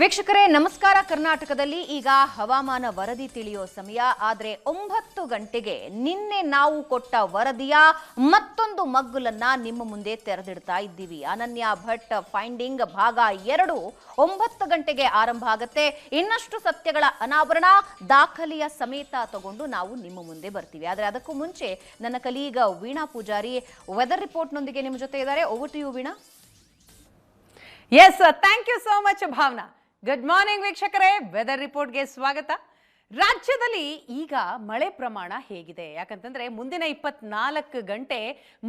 ವೀಕ್ಷಕರೇ, ನಮಸ್ಕಾರ. ಕರ್ನಾಟಕದಲ್ಲಿ ಈಗ ಹವಾಮಾನ ವರದಿ ತಿಳಿಯೋ ಸಮಯ. ಆದರೆ ಒಂಬತ್ತು ಗಂಟೆಗೆ ನಿನ್ನೆ ನಾವು ಕೊಟ್ಟ ವರದಿಯ ಮತ್ತೊಂದು ಮಗ್ಗುಲನ್ನ ನಿಮ್ಮ ಮುಂದೆ ತೆರೆದಿಡ್ತಾ ಇದ್ದೀವಿ. ಅನನ್ಯ ಭಟ್ ಫೈಂಡಿಂಗ್ ಭಾಗ ಎರಡು ಒಂಬತ್ತು ಗಂಟೆಗೆ ಆರಂಭ ಆಗುತ್ತೆ. ಇನ್ನಷ್ಟು ಸತ್ಯಗಳ ಅನಾವರಣ ದಾಖಲೆಯ ಸಮೇತ ತಗೊಂಡು ನಾವು ನಿಮ್ಮ ಮುಂದೆ ಬರ್ತೀವಿ. ಆದರೆ ಅದಕ್ಕೂ ಮುಂಚೆ ನನ್ನ ಕಲೀಗ ವೀಣಾ ಪೂಜಾರಿ ವೆದರ್ ರಿಪೋರ್ಟ್ನೊಂದಿಗೆ ನಿಮ್ಮ ಜೊತೆ ಇದ್ದಾರೆ. Over to you Veena. Yes thank you so much Bhavana. Good morning ವೀಕ್ಷಕರೇ ವೆದರ್ ರಿಪೋರ್ಟ್ಗೆ ಸ್ವಾಗತ ರಾಜ್ಯದಲ್ಲಿ ಈಗ ಮಳೆ ಪ್ರಮಾಣ ಹೇಗಿದೆ? ಯಾಕಂತಂದ್ರೆ ಮುಂದಿನ ಇಪ್ಪತ್ನಾಲ್ಕು ಗಂಟೆ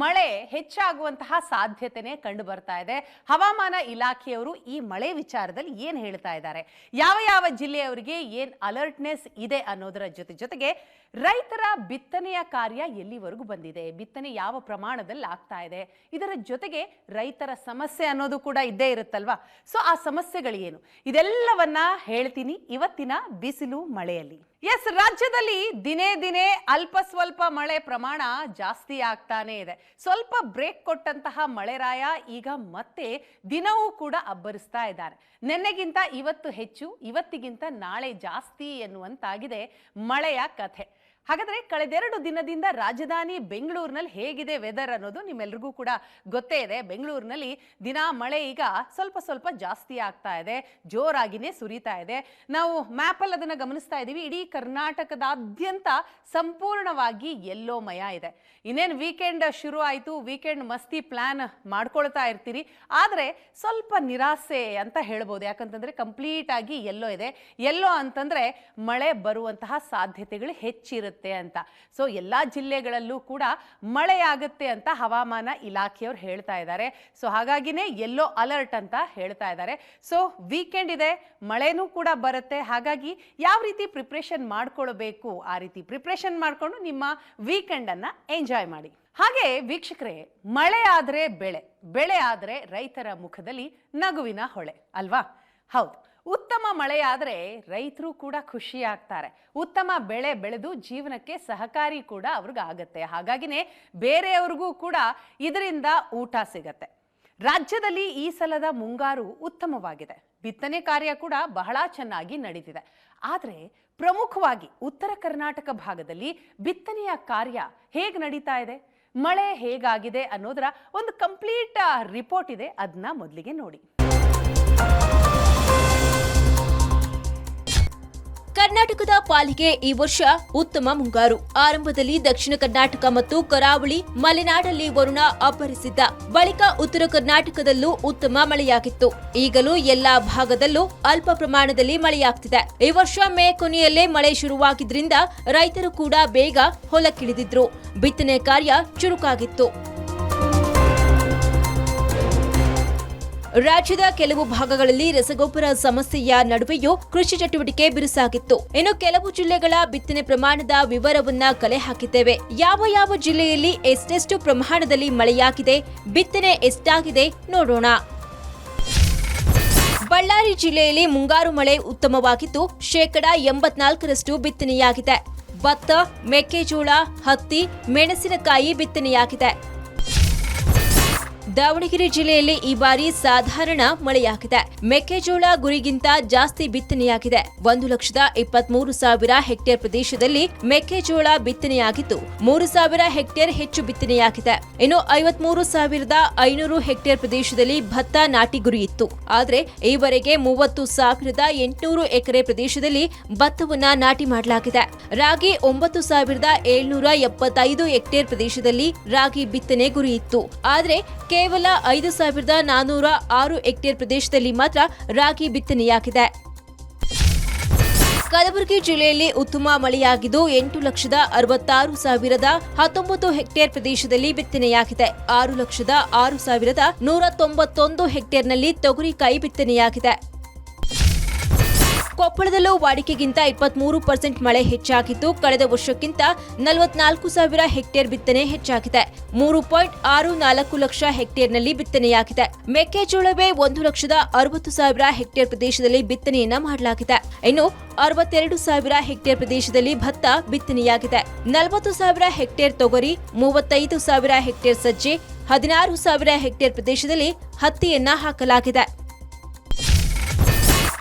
ಮಳೆ ಹೆಚ್ಚಾಗುವಂತಹ ಸಾಧ್ಯತೆನೆ ಕಂಡು ಬರ್ತಾ ಇದೆ. ಹವಾಮಾನ ಇಲಾಖೆಯವರು ಈ ಮಳೆ ವಿಚಾರದಲ್ಲಿ ಏನು ಹೇಳ್ತಾ ಇದ್ದಾರೆ? ಯಾವ ಯಾವ ಜಿಲ್ಲೆಯವರಿಗೆ ಏನ್ ಅಲರ್ಟ್ನೆಸ್ ಇದೆ ಅನ್ನೋದರ ಜೊತೆ ಜೊತೆಗೆ ರೈತರ ಬಿತ್ತನೆಯ ಕಾರ್ಯ ಎಲ್ಲಿವರೆಗೂ ಬಂದಿದೆ? ಬಿತ್ತನೆ ಯಾವ ಪ್ರಮಾಣದಲ್ಲಿ ಆಗ್ತಾ ಇದೆ? ಇದರ ಜೊತೆಗೆ ರೈತರ ಸಮಸ್ಯೆ ಅನ್ನೋದು ಕೂಡ ಇದ್ದೇ ಇರುತ್ತಲ್ವಾ? ಸೊ ಆ ಸಮಸ್ಯೆಗಳು ಏನು? ಇದೆಲ್ಲವನ್ನ ಹೇಳ್ತೀನಿ ಇವತ್ತಿನ ಬಿಸಿಲು ಮಳೆಯಲ್ಲಿ. ಎಸ್ ರಾಜ್ಯದಲ್ಲಿ ದಿನೇ ದಿನೇ ಅಲ್ಪ ಸ್ವಲ್ಪ ಮಳೆ ಪ್ರಮಾಣ ಜಾಸ್ತಿ ಆಗ್ತಾನೆ ಇದೆ. ಸ್ವಲ್ಪ ಬ್ರೇಕ್ ಕೊಟ್ಟಂತಹ ಮಳೆರಾಯ ಈಗ ಮತ್ತೆ ದಿನವೂ ಕೂಡ ಅಬ್ಬರಿಸ್ತಾ ಇದ್ದಾರೆ. ನಿನ್ನೆಗಿಂತ ಇವತ್ತು ಹೆಚ್ಚು, ಇವತ್ತಿಗಿಂತ ನಾಳೆ ಜಾಸ್ತಿ ಎನ್ನುವಂತಾಗಿದೆ ಮಳೆಯ ಕಥೆ. ಹಾಗಾದ್ರೆ ಕಳೆದೆರಡು ದಿನದಿಂದ ರಾಜಧಾನಿ ಬೆಂಗಳೂರಿನಲ್ಲಿ ಹೇಗಿದೆ ವೆದರ್ ಅನ್ನೋದು ನಿಮ್ಮೆಲ್ರಿಗೂ ಕೂಡ ಗೊತ್ತೇ ಇದೆ. ಬೆಂಗಳೂರಿನಲ್ಲಿ ದಿನ ಮಳೆ ಈಗ ಸ್ವಲ್ಪ ಸ್ವಲ್ಪ ಜಾಸ್ತಿ ಆಗ್ತಾ ಇದೆ, ಜೋರಾಗಿನೇ ಸುರಿತಾ ಇದೆ. ನಾವು ಮ್ಯಾಪಲ್ಲಿ ಅದನ್ನು ಗಮನಿಸ್ತಾ ಇದ್ದೀವಿ. ಇಡೀ ಕರ್ನಾಟಕದಾದ್ಯಂತ ಸಂಪೂರ್ಣವಾಗಿ ಎಲ್ಲೋ ಮಯ ಇದೆ. ಇನ್ನೇನು ವೀಕೆಂಡ್ ಶುರು ಆಯಿತು ವೀಕೆಂಡ್ ಮಸ್ತಿ ಪ್ಲ್ಯಾನ್ ಮಾಡ್ಕೊಳ್ತಾ ಇರ್ತೀರಿ. ಆದರೆ ಸ್ವಲ್ಪ ನಿರಾಸೆ ಅಂತ ಹೇಳ್ಬೋದು. ಯಾಕಂತಂದರೆ ಕಂಪ್ಲೀಟ್ ಆಗಿ ಎಲ್ಲೋ ಇದೆ. ಎಲ್ಲೋ ಅಂತಂದರೆ ಮಳೆ ಬರುವಂತಹ ಸಾಧ್ಯತೆಗಳು ಹೆಚ್ಚಿರುತ್ತೆ. ಅಂತ. ಸೊ ಎಲ್ಲ ಜಿಲ್ಲೆಗಳಲ್ಲೂ ಕೂಡ ಮಳೆಯಾಗುತ್ತೆ ಅಂತ ಹವಾಮಾನ ಇಲಾಖೆಯವರು ಹೇಳ್ತಾ ಇದ್ದಾರೆ. ಸೊ ಹಾಗಾಗಿನೇ ಎಲ್ಲೋ ಅಲರ್ಟ್ ಅಂತ ಹೇಳ್ತಾ ಇದ್ದಾರೆ. ಸೊ ವೀಕೆಂಡ್ ಇದೆ, ಮಳೆನೂ ಕೂಡ ಬರುತ್ತೆ. ಹಾಗಾಗಿ ಯಾವ ರೀತಿ ಪ್ರಿಪ್ರೇಷನ್ ಮಾಡ್ಕೊಳ್ಬೇಕು? ಆ ರೀತಿ ಪ್ರಿಪ್ರೇಷನ್ ಮಾಡಿಕೊಂಡು ನಿಮ್ಮ ವೀಕೆಂಡನ್ನು ಎಂಜಾಯ್ ಮಾಡಿ. ಹಾಗೆ ವೀಕ್ಷಕರೇ, ಮಳೆ ಆದರೆ ಬೆಳೆ ಬೆಳೆ ಆದರೆ ರೈತರ ಮುಖದಲ್ಲಿ ನಗುವಿನ ಹೊಳೆ, ಅಲ್ವಾ? ಹೌದು. ಉತ್ತಮ ಮಳೆಯಾದರೆ ರೈತರು ಕೂಡ ಖುಷಿಯಾಗ್ತಾರೆ ಉತ್ತಮ ಬೆಳೆ ಬೆಳೆದು ಜೀವನಕ್ಕೆ ಸಹಕಾರಿ ಕೂಡ ಅವ್ರಿಗಾಗತ್ತೆ. ಹಾಗಾಗಿನೇ ಬೇರೆಯವ್ರಿಗೂ ಕೂಡ ಇದರಿಂದ ಊಟ ಸಿಗತ್ತೆ. ರಾಜ್ಯದಲ್ಲಿ ಈ ಸಲದ ಮುಂಗಾರು ಉತ್ತಮವಾಗಿದೆ. ಬಿತ್ತನೆ ಕಾರ್ಯ ಕೂಡ ಬಹಳ ಚೆನ್ನಾಗಿ ನಡೀತಿದೆ. ಆದರೆ ಪ್ರಮುಖವಾಗಿ ಉತ್ತರ ಕರ್ನಾಟಕ ಭಾಗದಲ್ಲಿ ಬಿತ್ತನೆಯ ಕಾರ್ಯ ಹೇಗೆ ನಡೀತಾ ಇದೆ? ಮಳೆ ಹೇಗಾಗಿದೆ ಅನ್ನೋದರ ಒಂದು ಕಂಪ್ಲೀಟ್ ರಿಪೋರ್ಟ್ ಇದೆ. ಅದನ್ನ ಮೊದಲಿಗೆ ನೋಡಿ. ಕರ್ನಾಟಕದ ಪಾಲಿಗೆ ಈ ವರ್ಷ ಉತ್ತಮ ಮುಂಗಾರು. ಆರಂಭದಲ್ಲಿ ದಕ್ಷಿಣ ಕರ್ನಾಟಕ ಮತ್ತು ಕರಾವಳಿ, ಮಲೆನಾಡಲ್ಲಿ ವರುಣ ಅಬ್ಬರಿಸಿದ್ದ. ಬಳಿಕ ಉತ್ತರ ಕರ್ನಾಟಕದಲ್ಲೂ ಉತ್ತಮ ಮಳೆಯಾಗಿತ್ತು. ಈಗಲೂ ಎಲ್ಲಾ ಭಾಗದಲ್ಲೂ ಅಲ್ಪ ಪ್ರಮಾಣದಲ್ಲಿ ಮಳೆಯಾಗ್ತಿದೆ. ಈ ವರ್ಷ ಮೇ ಕೊನೆಯಲ್ಲೇ ಮಳೆ ಶುರುವಾಗಿದ್ದರಿಂದ ರೈತರು ಕೂಡ ಬೇಗ ಹೊಲಕ್ಕಿಳಿದಿದ್ರು. ಬಿತ್ತನೆ ಕಾರ್ಯ ಚುರುಕಾಗಿತ್ತು. ರಾಜ್ಯದ ಕೆಲವು ಭಾಗಗಳಲ್ಲಿ ರಸಗೊಬ್ಬರ ಸಮಸ್ಯೆಯ ನಡುವೆಯೂ ಕೃಷಿ ಚಟುವಟಿಕೆ ಬಿರುಸಾಗಿತ್ತು. ಇನ್ನು ಕೆಲವು ಜಿಲ್ಲೆಗಳ ಬಿತ್ತನೆ ಪ್ರಮಾಣದ ವಿವರವನ್ನ ಕಲೆ ಹಾಕಿದ್ದೇವೆ. ಯಾವ ಯಾವ ಜಿಲ್ಲೆಯಲ್ಲಿ ಎಷ್ಟೆಷ್ಟು ಪ್ರಮಾಣದಲ್ಲಿ ಮಳೆಯಾಗಿದೆ, ಬಿತ್ತನೆ ಎಷ್ಟಾಗಿದೆ ನೋಡೋಣ. ಬಳ್ಳಾರಿ ಜಿಲ್ಲೆಯಲ್ಲಿ ಮುಂಗಾರು ಮಳೆ ಉತ್ತಮವಾಗಿದ್ದು, ಶೇಕಡ ಎಂಬತ್ನಾಲ್ಕರಷ್ಟು ಬಿತ್ತನೆಯಾಗಿದೆ. ಭತ್ತ, ಮೆಕ್ಕೆಜೋಳ, ಹತ್ತಿ, ಮೆಣಸಿನಕಾಯಿ ಬಿತ್ತನೆಯಾಗಿದೆ. ದಾವಣಗೆರೆ ಜಿಲ್ಲೆಯಲ್ಲಿ ಈ ಬಾರಿ ಸಾಧಾರಣ ಮಳೆಯಾಗಿದೆ. ಮೆಕ್ಕೆಜೋಳ ಗುರಿಗಿಂತ ಜಾಸ್ತಿ ಬಿತ್ತನೆಯಾಗಿದೆ. ಒಂದು ಲಕ್ಷದ ಇಪ್ಪತ್ಮೂರು ಸಾವಿರ ಹೆಕ್ಟೇರ್ ಪ್ರದೇಶದಲ್ಲಿ ಮೆಕ್ಕೆಜೋಳ ಬಿತ್ತನೆಯಾಗಿದ್ದು, ಮೂರು ಸಾವಿರ ಹೆಕ್ಟೇರ್ ಹೆಚ್ಚು ಬಿತ್ತನೆಯಾಗಿದೆ. ಇನ್ನು ಐವತ್ಮೂರು ಸಾವಿರದ ಐನೂರು ಹೆಕ್ಟೇರ್ ಪ್ರದೇಶದಲ್ಲಿ ಭತ್ತ ನಾಟಿ ಗುರಿ ಇತ್ತು ಆದರೆ, ಈವರೆಗೆ ಮೂವತ್ತು ಸಾವಿರದ ಎಂಟುನೂರು ಎಕರೆ ಪ್ರದೇಶದಲ್ಲಿ ಭತ್ತವನ್ನ ನಾಟಿ ಮಾಡಲಾಗಿದೆ. ರಾಗಿ ಒಂಬತ್ತು ಸಾವಿರದ ಏಳ್ನೂರ ಎಪ್ಪತ್ತೈದು ಹೆಕ್ಟೇರ್ ಪ್ರದೇಶದಲ್ಲಿ ರಾಗಿ ಬಿತ್ತನೆ ಗುರಿ ಇತ್ತು ಆದರೆ ಕೇವಲ ಐದು ಸಾವಿರದ ನಾನೂರ ಆರು ಹೆಕ್ಟೇರ್ ಪ್ರದೇಶದಲ್ಲಿ ಮಾತ್ರ ರಾಗಿ ಬಿತ್ತನೆಯಾಗಿದೆ. ಕಲಬುರಗಿ ಜಿಲ್ಲೆಯಲ್ಲಿ ಉತ್ತಮ ಮಳೆಯಾಗಿದ್ದು ಎಂಟು ಲಕ್ಷದ ಅರವತ್ತಾರು ಸಾವಿರದ ಹತ್ತೊಂಬತ್ತು ಹೆಕ್ಟೇರ್ ಪ್ರದೇಶದಲ್ಲಿ ಬಿತ್ತನೆಯಾಗಿದೆ. ಆರು ಲಕ್ಷದ ಆರು ಸಾವಿರದ ನೂರ ತೊಂಬತ್ತೊಂದು ಹೆಕ್ಟೇರ್ನಲ್ಲಿ ತೊಗರಿಕಾಯಿ ಬಿತ್ತನೆಯಾಗಿದೆ. ಕೊಪ್ಪಳದಲ್ಲೂ ವಾಡಿಕೆಗಿಂತ ಇಪ್ಪತ್ಮೂರು ಪರ್ಸೆಂಟ್ ಮಳೆ ಹೆಚ್ಚಾಗಿದ್ದು, ಕಳೆದ ವರ್ಷಕ್ಕಿಂತ ನಲವತ್ನಾಲ್ಕು ಸಾವಿರ ಹೆಕ್ಟೇರ್ ಬಿತ್ತನೆ ಹೆಚ್ಚಾಗಿದೆ. ಮೂರು ಪಾಯಿಂಟ್ ಆರು ನಾಲ್ಕು ಲಕ್ಷ ಹೆಕ್ಟೇರ್ನಲ್ಲಿ ಬಿತ್ತನೆಯಾಗಿದೆ. ಮೆಕ್ಕೆಜೋಳವೇ ಒಂದು ಲಕ್ಷದ ಅರವತ್ತು ಸಾವಿರ ಹೆಕ್ಟೇರ್ ಪ್ರದೇಶದಲ್ಲಿ ಬಿತ್ತನೆಯನ್ನ ಮಾಡಲಾಗಿದೆ. ಇನ್ನು ಅರವತ್ತೆರಡು ಸಾವಿರ ಹೆಕ್ಟೇರ್ ಪ್ರದೇಶದಲ್ಲಿ ಭತ್ತ ಬಿತ್ತನೆಯಾಗಿದೆ. ನಲವತ್ತು ಸಾವಿರ ಹೆಕ್ಟೇರ್ ತೊಗರಿ, ಮೂವತ್ತೈದು ಸಾವಿರ ಹೆಕ್ಟೇರ್ ಸಜ್ಜೆ, ಹದಿನಾರು ಸಾವಿರ ಹೆಕ್ಟೇರ್ ಪ್ರದೇಶದಲ್ಲಿ ಹತ್ತಿಯನ್ನ ಹಾಕಲಾಗಿದೆ.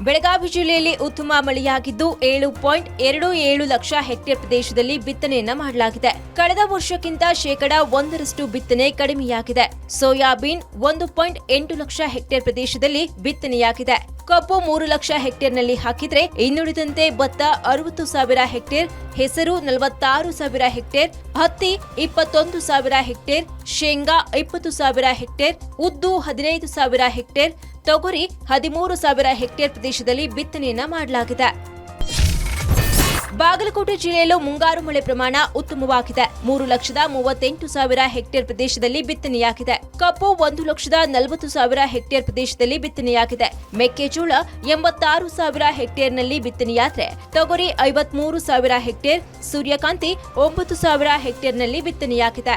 ಬೆಳಗಾವಿ ಜಿಲ್ಲೆಯಲ್ಲಿ ಉತ್ತಮ ಮಳೆಯಾಗಿದ್ದು ಏಳು ಪಾಯಿಂಟ್ ಎರಡು ಏಳು ಲಕ್ಷ ಹೆಕ್ಟೇರ್ ಪ್ರದೇಶದಲ್ಲಿ ಬಿತ್ತನೆಯನ್ನ ಮಾಡಲಾಗಿದೆ. ಕಳೆದ ವರ್ಷಕ್ಕಿಂತ ಶೇಕಡಾ ಒಂದರಷ್ಟು ಬಿತ್ತನೆ ಕಡಿಮೆಯಾಗಿದೆ. ಸೋಯಾಬೀನ್ ಒಂದು ಪಾಯಿಂಟ್ ಎಂಟು ಲಕ್ಷ ಹೆಕ್ಟೇರ್ ಪ್ರದೇಶದಲ್ಲಿ ಬಿತ್ತನೆಯಾಗಿದೆ. ಕಬ್ಬು ಮೂರು ಲಕ್ಷ ಹೆಕ್ಟೇರ್ನಲ್ಲಿ ಹಾಕಿದ್ರೆ ಇನ್ನುಳಿದಂತೆ ಭತ್ತ ಅರವತ್ತು ಸಾವಿರ ಹೆಕ್ಟೇರ್, ಹೆಸರು ನಲವತ್ತಾರು ಸಾವಿರ ಹೆಕ್ಟೇರ್, ಹತ್ತಿ ಇಪ್ಪತ್ತೊಂದು ಸಾವಿರ ಹೆಕ್ಟೇರ್, ಶೇಂಗಾ ಇಪ್ಪತ್ತು ಸಾವಿರ ಹೆಕ್ಟೇರ್, ಉದ್ದು ಹದಿನೈದು ಸಾವಿರ ಹೆಕ್ಟೇರ್ ತೊಗರಿ ಹದಿಮೂರು ಸಾವಿರ ಹೆಕ್ಟೇರ್ ಪ್ರದೇಶದಲ್ಲಿ ಬಿತ್ತನೆಯನ್ನ ಮಾಡಲಾಗಿದೆ. ಬಾಗಲಕೋಟೆ ಜಿಲ್ಲೆಯಲ್ಲೂ ಮುಂಗಾರು ಮಳೆ ಪ್ರಮಾಣ ಉತ್ತಮವಾಗಿದೆ. ಮೂರು ಲಕ್ಷದ ಮೂವತ್ತೆಂಟು ಸಾವಿರ ಹೆಕ್ಟೇರ್ ಪ್ರದೇಶದಲ್ಲಿ ಬಿತ್ತನೆಯಾಗಿದೆ. ಕಬ್ಬು ಒಂದು ಲಕ್ಷದ ನಲವತ್ತು ಸಾವಿರ ಹೆಕ್ಟೇರ್ ಪ್ರದೇಶದಲ್ಲಿ ಬಿತ್ತನೆಯಾಗಿದೆ. ಮೆಕ್ಕೆಜೋಳ ಎಂಬತ್ತಾರು ಸಾವಿರ ಹೆಕ್ಟೇರ್ನಲ್ಲಿ ಬಿತ್ತನೆಯಾದರೆ ತೊಗರಿ ಐವತ್ಮೂರು ಸಾವಿರ ಹೆಕ್ಟೇರ್, ಸೂರ್ಯಕಾಂತಿ ಒಂಬತ್ತು ಸಾವಿರ ಹೆಕ್ಟೇರ್ನಲ್ಲಿ ಬಿತ್ತನೆಯಾಗಿದೆ.